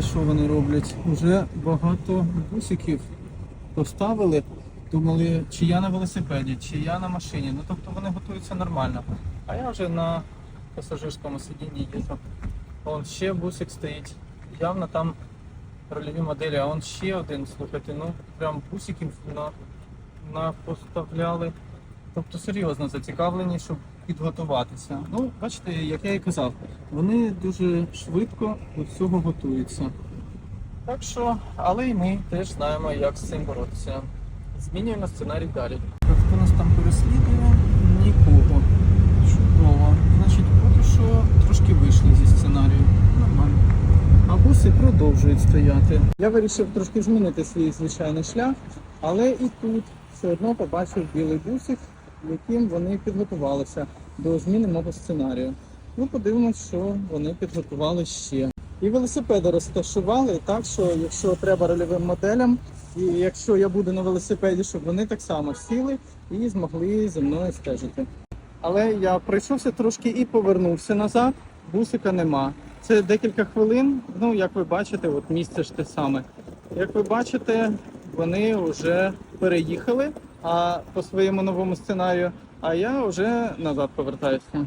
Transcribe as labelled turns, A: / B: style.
A: бачите, що вони роблять? Уже багато бусиків поставили. Думали, чи я на велосипеді, чи я на машині. Ну тобто вони готуються нормально. А я вже на пасажирському сидінні їжджу. Вон ще бусик стоїть. Явно там рольові моделі, а он ще один, слухайте, ну прям бусиків на, на поставляли. Тобто серйозно зацікавлені, щоб підготуватися. Ну, бачите, як я і казав, вони дуже швидко до цього готуються. Так що, але і ми теж знаємо, як з цим боротися. Змінюємо сценарій далі. Хто нас там переслідує? Нікого. Чудово. Значить, поки що трошки вийшли зі сценарію. Нормально. А буси продовжують стояти. Я вирішив трошки змінити свій звичайний шлях, але і тут все одно побачив білий бусик, яким вони підготувалися до зміни мого сценарію. Ну, подивимось, що вони підготували ще. І велосипеди розташували так, що якщо треба рольовим моделям, і якщо я буду на велосипеді, щоб вони так само сіли і змогли зі мною стежити. Але я пройшовся трошки і повернувся назад. Бусика нема. Це декілька хвилин. Ну, як ви бачите, от місце ж те саме. Як ви бачите, вони вже переїхали а по своєму новому сценарію, а я вже назад повертаюся.